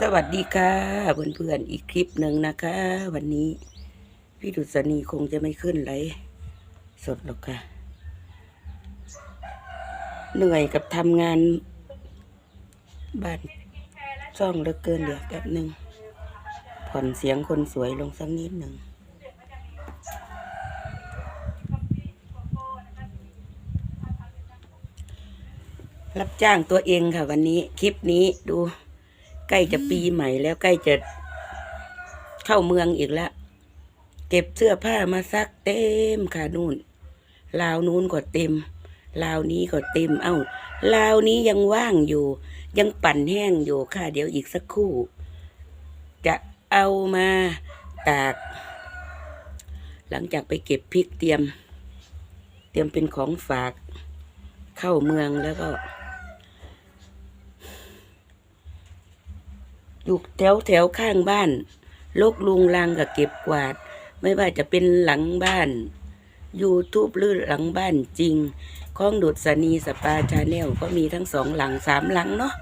สวัสดีค่ะเพื่อนๆอีกคลิปหนึ่งนะคะ วันนี้พี่ดุษณีคงจะไม่ขึ้นไลสดหรอกค่ะ เหนื่อยกับทำงานบ้านช่องเหลือเกินเดี๋ยวแป๊บหนึ่งผ่อนเสียงคนสวยลงสักนิดหนึ่งรับจ้างตัวเองค่ะวันนี้คลิปนี้ดู ใกล้จะปีใหม่แล้วใกล้จะเข้าเมืองอีกแล้ว เก็บเสื้อผ้ามาซักเต็มค่ะนู่นลาวนู้นก็เต็มลาวนี้ก็เต็ม เอ้าลาวนี้ยังว่างอยู่ ยังปั่นแห้งอยู่ค่ะ เดี๋ยวอีกสักครู่ จะเอามาตาก หลังจากไปเก็บพริกเตรียม เตรียมเป็นของฝากเข้าเมืองแล้วก็ อยู่แถวแถวข้างบ้านลกลุงลังกับเก็บกวาด ไม่ว่าจะเป็นหลังบ้านยูทูบหรือหลังบ้านจริงข้องดุษณีสปาชาแนลก็มีทั้งสองหลังสามหลังเนาะ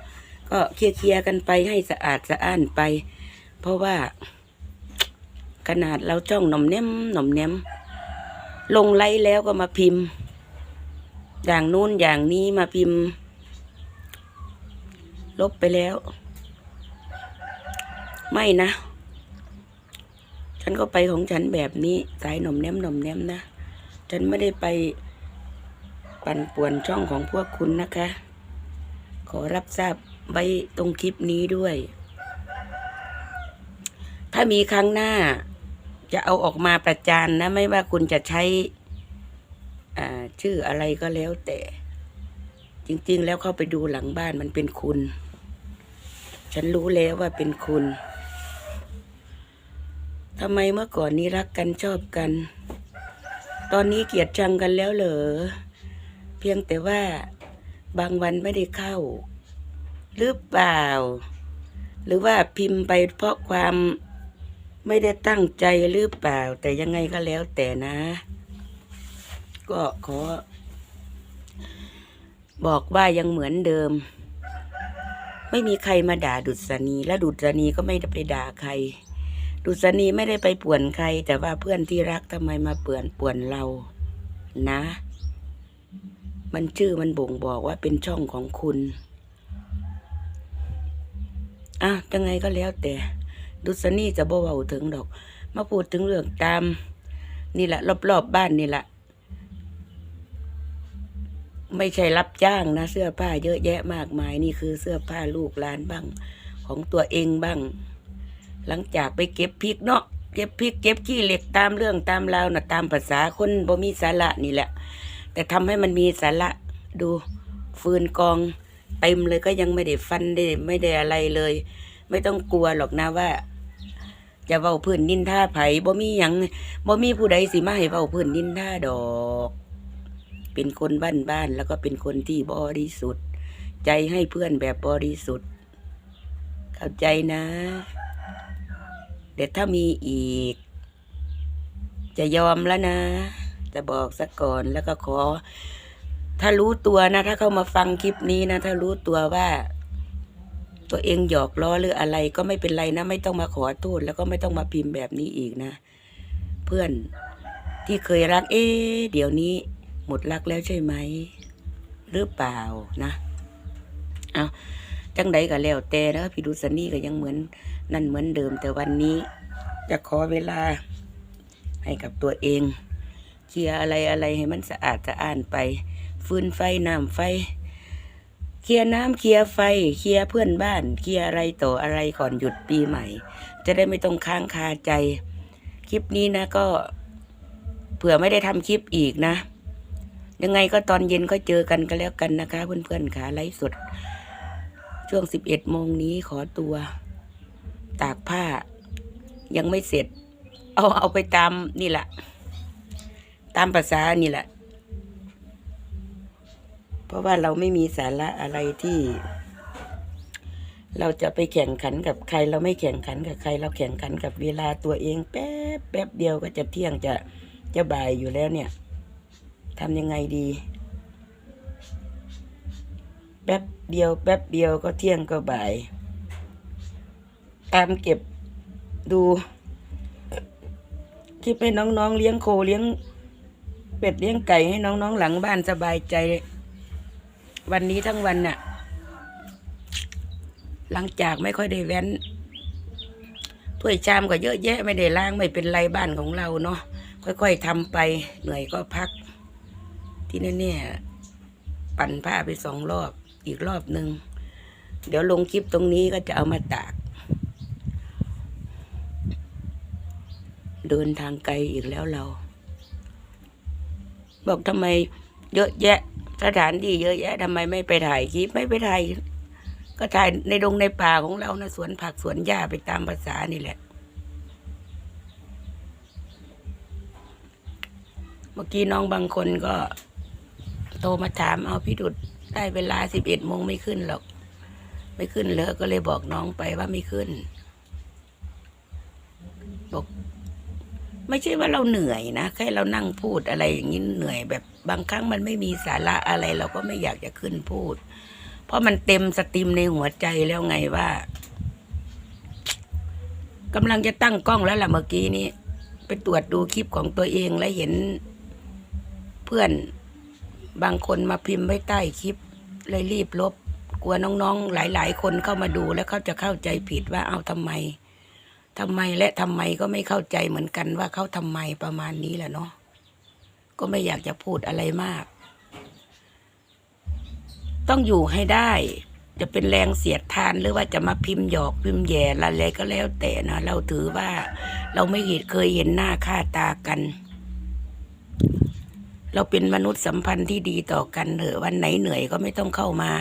ก็เคลียร์เคลียร์กันไปให้สะอาดสะอ้านไป เพราะว่า ขนาดเราจ้องหน่อมแนมหน่อมแนมลงไลฟ์แล้วก็มาพิมพ์ อย่างนู้นอย่างนี้มาพิมพ์ ลบไปแล้ว ไม่นะ ฉันก็ไปของฉันแบบนี้ สายหน่มแนมหน่มแนมนะ ฉันไม่ได้ไปปั่นป่วนช่องของพวกคุณนะคะ ขอรับทราบไว้ตรงคลิปนี้ด้วย ถ้ามีครั้งหน้า จะเอาออกมาประจานนะ ไม่ว่าคุณจะใช้ชื่ออะไรก็แล้วแต่ จริง ๆ แล้วเข้าไปดูหลังบ้านมันเป็นคุณ ฉันรู้แล้วว่าเป็นคุณ ทำไมเมื่อก่อนนี้รักกันชอบกัน ตอนนี้เกลียดชังกันแล้วเหรอ เพียงแต่ว่าบางวันไม่ได้เข้า หรือเปล่า หรือว่าพิมพ์ไปเพราะความไม่ได้ตั้งใจหรือเปล่า แต่ยังไงก็แล้วแต่นะ ก็ขอ บอกว่ายังเหมือนเดิม ไม่มีใครมาด่าดุษณีและดุษณีก็ไม่ได้ไปด่าใคร ดุษณีไม่ได้ไปป่วนใคร แต่ว่าเพื่อนที่รักทำไมมาเปื่อนป่วนเรานะ มันชื่อมันบ่งบอกว่าเป็นช่องของคุณอะยังไงก็แล้วแต่ ดุษณีจะบ่เว้าถึงดอก มาพูดถึงเรื่องตาม นี่แหละ รอบๆบบ้านนี่แหละไม่ใช่รับจ้างนะ เสื้อผ้าเยอะแยะมากมาย นี่คือเสื้อผ้าลูกหลานบ้าง ของตัวเองบ้าง หลังจากไปเก็บพริกเนาะเก็บพริกเก็บขี้เหล็กตามเรื่องตามราวนะตามภาษาคนบ่มีสาระนี่แหละ แต่ทำให้มันมีสาระดูฟืนกองเต็มเลยก็ยังไม่ได้ฟันได้ไม่ได้อะไรเลย ไม่ต้องกลัวหรอกนะว่า จะเว้าพื้นนินท่าไผบ่มีหยังบ่มีผู้ใดสิมาให้เว้าพื้นนินท่าดอก เป็นคนบ้านบ้านแล้วก็เป็นคนที่บริสุทธิ์ ใจให้เพื่อนแบบบริสุทธิ์ เข้าใจนะ เดี๋ยวถ้ามีอีก จะยอมแล้วนะ จะบอกซะก่อนแล้วก็ขอ ถ้ารู้ตัวนะ ถ้าเข้ามาฟังคลิปนี้นะ ถ้ารู้ตัวว่า ตัวเองหยอกล้อหรืออะไรก็ไม่เป็นไรนะ ไม่ต้องมาขอโทษแล้วก็ไม่ต้องมาพิมพ์แบบนี้อีกนะ เพื่อนที่เคยรัก เอ๊เดี๋ยวนี้ หมดรักแล้วใช่ไหมหรือเปล่านะ เอาจังใดก็แล้วแต่นะพี่ดุษณีก็ยังเหมือน นั่นเหมือนเดิมแต่วันนี้จะขอเวลาให้กับตัวเองเคลียอะไรอะไรให้มันสะอาดสะอ้านไป ฟืนไฟน้ำไฟ เคลียน้ำเคลียไฟ เคลียเพื่อนบ้าน เคลียอะไรต่ออะไรก่อนหยุดปีใหม่ จะได้ไม่ต้องค้างคาใจ คลิปนี้นะก็ เผื่อไม่ได้ทำคลิปอีกนะ ยังไงก็ตอนเย็นก็เจอกันก็แล้วกันนะคะ เพื่อนๆขาไลฟ์สดช่วงสิบเอ็ดโมงนี้ขอตัว ตากผ้า ยังไม่เสร็จ เอาเอาไปตามนี่แหละตามภาษานี่แหละ เพราะว่าเราไม่มีสาระอะไรที่ เราจะไปแข่งขันกับใคร เราไม่แข่งขันกับใคร เราแข่งขันกับเวลาตัวเอง แป๊บแป๊บเดียวก็จะเที่ยงจะจะบ่ายอยู่แล้วเนี่ยทำยังไงดี แป๊บเดียว แป๊บเดียวก็เที่ยงก็บ่าย ตามเก็บดูคลิปให้น้องๆเลี้ยงโคเลี้ยงเป็ดเลี้ยงไก่ให้น้องๆหลังบ้านสบายใจ วันนี้ทั้งวันน่ะ หลังจากไม่ค่อยได้แว้นถ้วยชามก็เยอะแยะไม่ได้ล้างไม่เป็นไรบ้านของเราเนาะค่อยๆทำไปเหนื่อยก็พัก ที่แน่ๆปั่นผ้าไปสองรอบอีกรอบหนึ่งเดี๋ยวลงคลิปตรงนี้ก็จะเอามาตาก เดินทางไกลอีกแล้วเรา บอกทำไมเยอะแยะ สถานที่เยอะแยะทำไมไม่ไปถ่ายคลิปไม่ไปถ่ายก็ถ่ายในดงในป่าของเรานะสวนผักสวนหญ้าไปตามภาษานี่แหละ เมื่อกี้น้องบางคนก็ โทรมาถามเอาพี่ดุดได้เวลาสิบเอ็ดโมงไม่ขึ้นหรอก ไม่ขึ้นเลยก็เลยบอกน้องไปว่าไม่ขึ้น บอก ไม่ใช่ว่าเราเหนื่อยนะแค่เรานั่งพูดอะไรอย่างนี้เหนื่อยแบบบางครั้งมันไม่มีสาระอะไร เราก็ไม่อยากจะขึ้นพูด เพราะมันเต็มสตรีมในหัวใจแล้วไงว่ากำลังจะตั้งกล้องแล้วล่ะเมื่อกี้นี้ ไปตรวจดูคลิปของตัวเองแล้วเห็น เพื่อนบางคนมาพิมพ์ไว้ใต้คลิป เลยรีบลบ กลัวน้องๆ หลาย ๆ คนเข้ามาดูแล้วเขาจะเข้าใจผิดว่าเอาทำไม ทำไมและทำไมก็ไม่เข้าใจเหมือนกันว่าเขาทำไมประมาณนี้แหละเนาะก็ไม่อยากจะพูดอะไรมาก ต้องอยู่ให้ได้ จะเป็นแรงเสียดทานหรือว่าจะมาพิมพ์หยอกพิมพ์แย่อะไรก็แล้วแต่นะเราถือว่า เราไม่เห็นเคยเห็นหน้าค่าตากัน เราเป็นมนุษย์สัมพันธ์ที่ดีต่อกันเถอะวันไหนเหนื่อยก็ไม่ต้องเข้ามา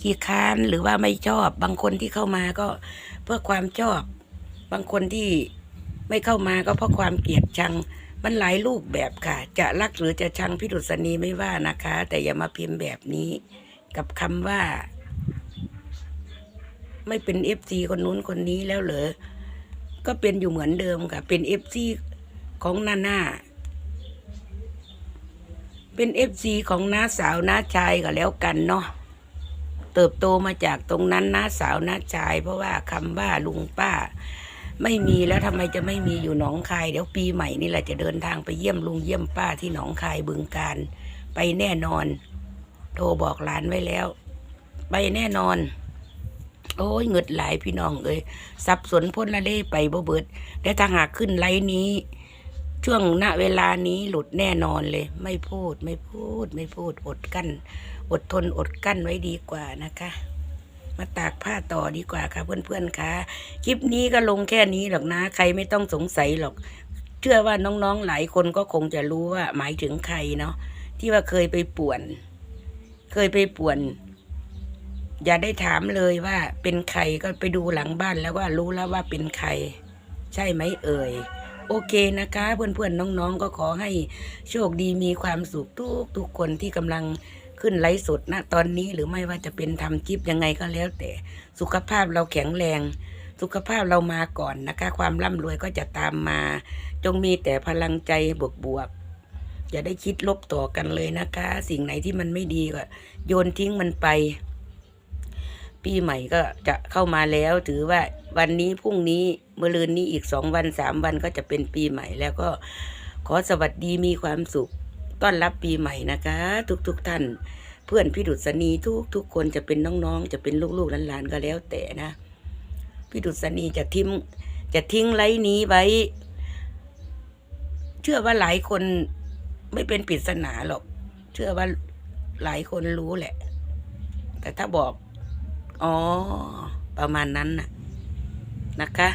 ขี้ค้านหรือว่าไม่ชอบ บางคนที่เข้ามาก็เพื่อความชอบ บางคนที่ไม่เข้ามาก็เพราะความเกลียดชัง มันหลายรูปแบบค่ะ จะรักหรือจะชังพี่ดุษณีไม่ว่านะคะ แต่อย่ามาพิมพ์แบบนี้ กับคำว่า ไม่เป็นเอฟซีคนนู้นคนนี้แล้วเหรอ ก็เป็นอยู่เหมือนเดิมค่ะ เป็นเอฟซีของนาน่าเป็นเอฟซีของน้าสาวน้าชายก็แล้วกันเนาะเติบโตมาจากตรงนั้นน้าสาวน้าชาย เพราะว่าคำว่าลุงป้า ไม่มีแล้วทำไมจะไม่มีอยู่หนองคาย เดี๋ยวปีใหม่นี่แหละจะเดินทางไปเยี่ยมลุงเยี่ยมป้าที่หนองคายบึงการ ไปแน่นอน โทรบอกหลานไว้แล้ว ไปแน่นอน โอ้ยเงิดหลายพี่น้องเอ้ยสับสนพ้นละเล่ไปบ่เบิดแต่ถ้าหากขึ้นไลน์นี้ ช่วงณเวลานี้หลุดแน่นอนเลย ไม่พูดไม่พูด ไม่พูดอดกั้น อดทนอดกั้นไว้ดีกว่านะคะ มาตากผ้าต่อดีกว่าค่ะเพื่อนๆค่ะ คลิปนี้ก็ลงแค่นี้หรอกนะ ใครไม่ต้องสงสัยหรอก เชื่อว่าน้องๆหลายคนก็คงจะรู้ว่าหมายถึงใครเนาะที่ว่าเคยไปป่วน เคยไปป่วน อย่าได้ถามเลยว่าเป็นใครก็ไปดูหลังบ้านแล้วว่ารู้แล้วว่าเป็นใคร ใช่ไหมเอ่ยโอเคนะคะ เพื่อนๆน้องๆก็ขอให้โชคดีมีความสุขทุกทุกคนที่กำลัง ขึ้นไลฟ์สดนะตอนนี้หรือไม่ว่าจะเป็นทำคลิปยังไงก็แล้วแต่สุขภาพเราแข็งแรง สุขภาพเรามาก่อนนะคะ ความร่ำรวยก็จะตามมา จงมีแต่พลังใจบวกๆอย่าได้คิดลบต่อกันเลยนะคะ สิ่งไหนที่มันไม่ดีก็โยนทิ้งมันไป ปีใหม่ก็จะเข้ามาแล้ว ถือว่าวันนี้พรุ่งนี้เมื่อลืนนี้อีกสองวันสามวันก็จะเป็นปีใหม่แล้วก็ขอสวัสดีมีความสุข ต้อนรับปีใหม่นะคะ ทุกๆทท่าน เพื่อนพี่ดุษณีทุกทุกคนจะเป็นน้องๆ จะเป็นลูกๆหลานๆก็แล้วแต่นะพี่ดุษณีจะทิ้งจะทิ้งไลน์นี้ไว้ เชื่อว่าหลายคนไม่เป็นปริศนาหรอก เชื่อว่าหลายคนรู้แหละ แต่ถ้าบอก อ๋อ ประมาณนั้นน่ะ นะคะ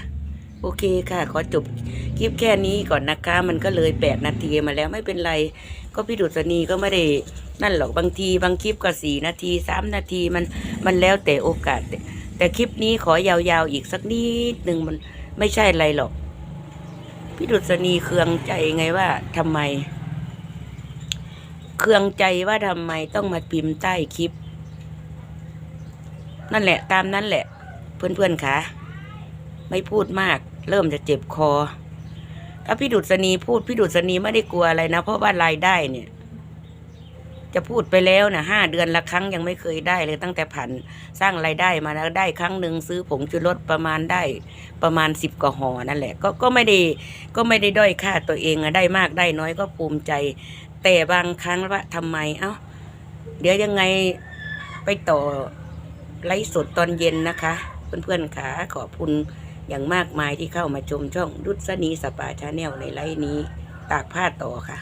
โอเคค่ะ ขอจบคลิปแค่นี้ก่อนนะคะ มันก็เลยแปดนาทีมาแล้วไม่เป็นไร ก็พี่ดุษณีก็ไม่ได้นั่นหรอกบางที บางคลิปก็สี่นาทีสามนาทีมันมันแล้วแต่โอกาส แต่แต่คลิปนี้ขอยาวๆอีกสักนิดหนึ่งมันไม่ใช่อะไรหรอก พี่ดุษณีเคืองใจไงว่าทำไม เคืองใจว่าทำไมต้องมาพิมพ์ใต้คลิป นั่นแหละ ตามนั้นแหละ เพื่อนๆคะไม่พูดมาก เริ่มจะเจ็บคอ ถ้าพี่ดุษณีพูดพี่ดุษณีไม่ได้กลัวอะไรนะ เพราะว่ารายได้เนี่ย จะพูดไปแล้วนะห้าเดือนละครั้งยังไม่เคยได้เลยตั้งแต่ผ่านสร้างรายได้มาแล้วได้ครั้งหนึ่งซื้อผงชูรสประมาณได้ประมาณสิบกว่าห่อนั่นแหละ ก็ก็ไม่ได้ก็ไม่ได้ด้อยค่าตัวเองอะได้มากได้น้อยก็ภูมิใจ แต่บางครั้งว่าทำไมเอ้า เดี๋ยวยังไงไปต่อไลฟ์สดตอนเย็นนะคะ เพื่อนๆขาขอบคุณ อย่างมากมายที่เข้ามาชมช่องรุษณีสปาชาแนลในไลฟ์นี้ตากผ้าต่อค่ะ